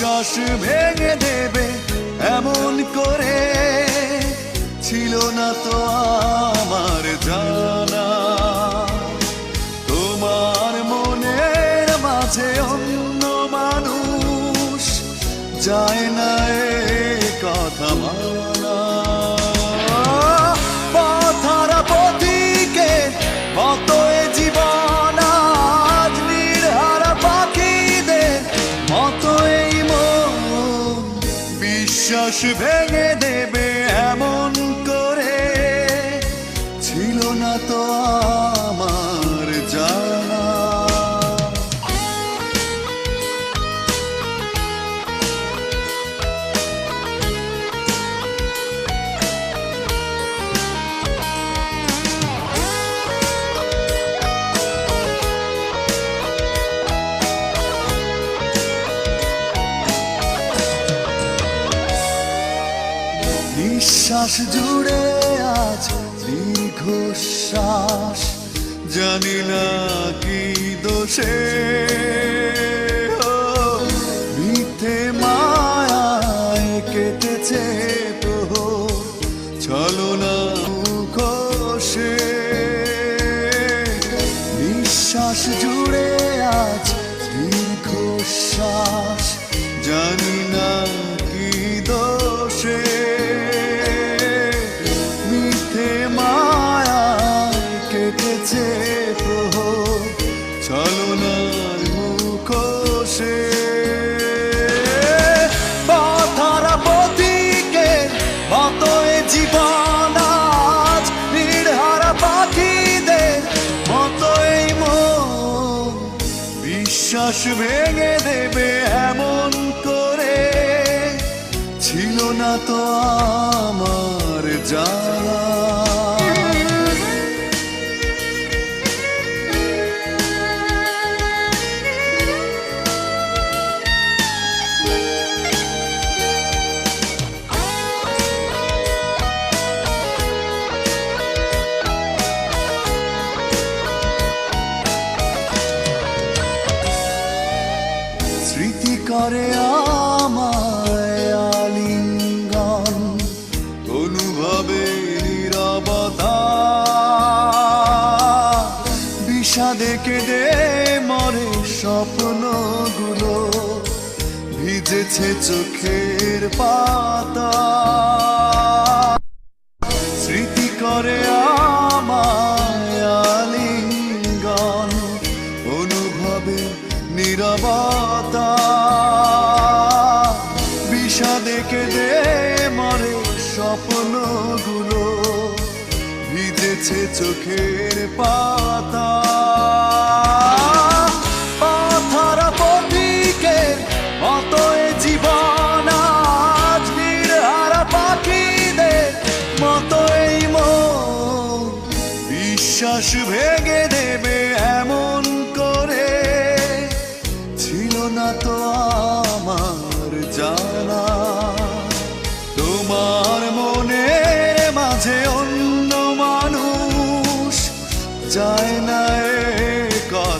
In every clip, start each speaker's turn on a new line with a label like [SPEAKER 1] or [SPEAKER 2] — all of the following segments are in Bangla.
[SPEAKER 1] বিশ্বাস ভেঙে দেবে এমন করে। ছিল না তো আমার জানা। তোমার মনের মাঝে অন্য মানুষ যায় না এ কথা মানা। বিশ্বাস ভেঙে দেবে এমন করে। ছিল না তো আমার নিঃশ্বাস জুড়ে আজ দীর্ঘশ্বাস। জানি না কি দোষে। বিশ্বাস ভেঙে দেবে এমন করে। ছিল না তো আমার জানা করে আমায় আলিঙ্গন। অনুভবে নীরবতা। বিষাদে কেঁদে মরে স্বপ্নগুলো। ভিজেছে চোখের পাতা। স্মৃতি করে আমায় চোখের পাতা।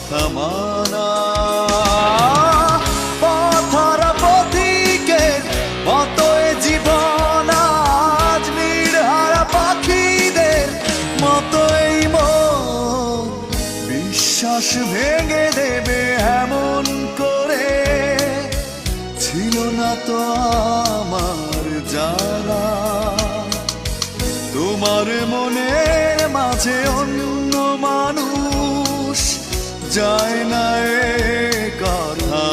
[SPEAKER 1] কথা মানা পথহারা পথিকের মতো এ জীবন আজ নির্হারা পাখিদের মতো এই মন। বিশ্বাস ভেঙে দেবে এমন করে। ছিল না তো আমার জানা। তোমার মনের মাঝে অন্য মানুষ যায় না কথা